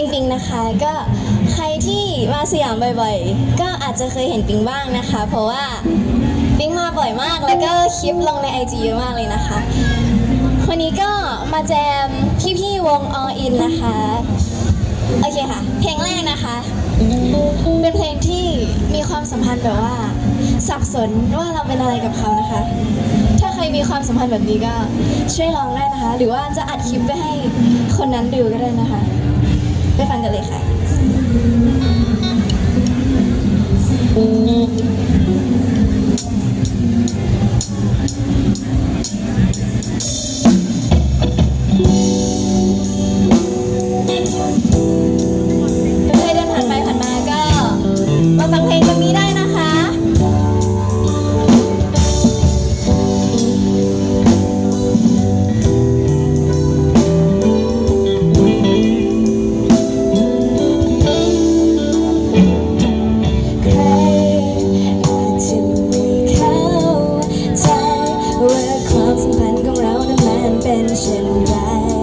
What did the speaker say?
ปิงปิงนะคะ ก็ใครที่มาสยามบ่อยๆ ก็อาจจะเคยเห็นปิงบ้างนะคะ เพราะว่าปิงมาบ่อยมาก แล้วก็คลิปลงใน IG เยอะมากเลยนะคะ วันนี้ก็มาแจมพี่ๆวง All In นะคะ โอเคค่ะ เพลงแรกนะคะ เป็นเพลงที่มีความสัมพันธ์แบบว่า สับสนว่าเราเป็นอะไรกับเขานะคะ ถ้าใครมีความสัมพันธ์แบบนี้ก็ช่วยลองได้นะคะ หรือว่าจะอัดคลิปไปให้คนนั้นดูก็ได้นะคะ ไปฟังกันเลยค่ะ attention right?